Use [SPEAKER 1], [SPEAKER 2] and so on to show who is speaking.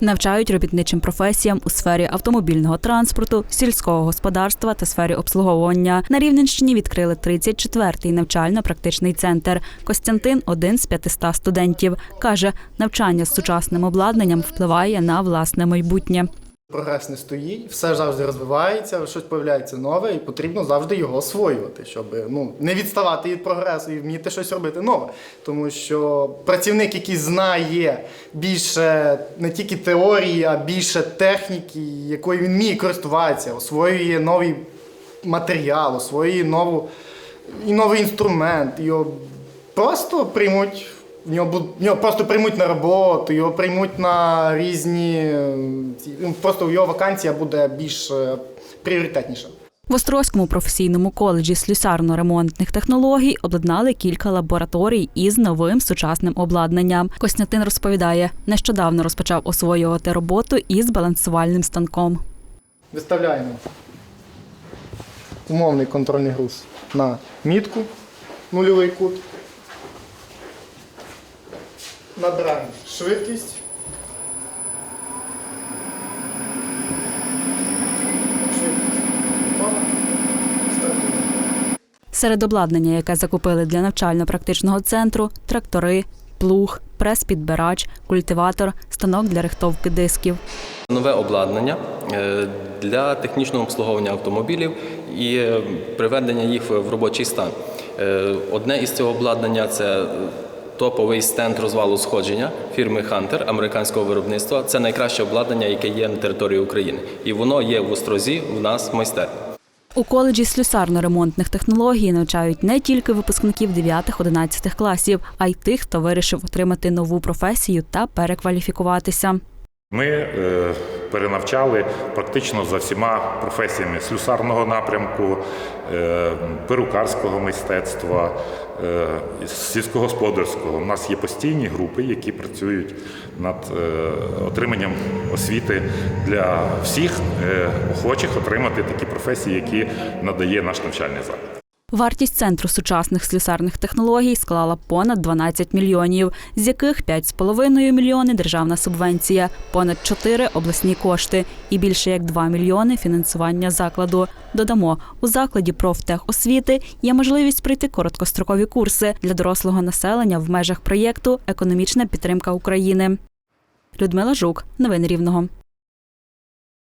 [SPEAKER 1] Навчають робітничим професіям у сфері автомобільного транспорту, сільського господарства та сфері обслуговування. На Рівненщині відкрили 34-й навчально-практичний центр. Костянтин один з 500 студентів. Каже, навчання з сучасним обладнанням впливає на власне майбутнє.
[SPEAKER 2] Прогрес не стоїть, все завжди розвивається, щось появляється нове, і потрібно завжди його освоювати, щоб ну, не відставати від прогресу і вміти щось робити нове. Тому що працівник, який знає більше не тільки теорії, а більше техніки, якою він вміє користуватися, освоює новий матеріал, освоює нову, і новий інструмент, його просто приймуть. В нього, буд- в нього просто приймуть на роботу, його приймуть на різні. ну, Просто його вакансія буде більш е, пріоритетніша.
[SPEAKER 1] В Острозькому професійному коледжі слюсарно-ремонтних технологій обладнали кілька лабораторій із новим сучасним обладнанням. Костянтин розповідає, нещодавно розпочав освоювати роботу із балансувальним станком.
[SPEAKER 2] Виставляємо умовний контрольний груз на мітку, нульовий кут. Набираємо швидкість. Швидкість.
[SPEAKER 1] Серед обладнання, яке закупили для навчально-практичного центру, трактори, плуг, прес-підбирач, культиватор, станок для рихтовки дисків.
[SPEAKER 3] Нове обладнання е, для технічного обслуговування автомобілів і е, приведення їх в робочий стан. Е, Одне із цього обладнання це топовий стенд розвалу сходження фірми Hunter американського виробництва. Це найкраще обладнання, яке є на території України, і воно є в Острозі в нас в майстерні.
[SPEAKER 1] У коледжі слюсарно-ремонтних технологій навчають не тільки випускників 9-11 класів, а й тих, хто вирішив отримати нову професію та перекваліфікуватися.
[SPEAKER 4] Ми е, перенавчали практично за всіма професіями слюсарного напрямку, е, перукарського мистецтва, е, сільськогосподарського. У нас є постійні групи, які працюють над е, отриманням освіти для всіх охочих отримати такі професії, які надає наш навчальний заклад.
[SPEAKER 1] Вартість центру сучасних слюсарних технологій склала понад 12 мільйонів, з яких 5,5 мільйони державна субвенція, понад 4 обласні кошти і більше як 2 мільйони фінансування закладу. Додамо, у закладі профтехосвіти є можливість пройти короткострокові курси для дорослого населення в межах проєкту Економічна підтримка України. Людмила Жук, новини Рівного.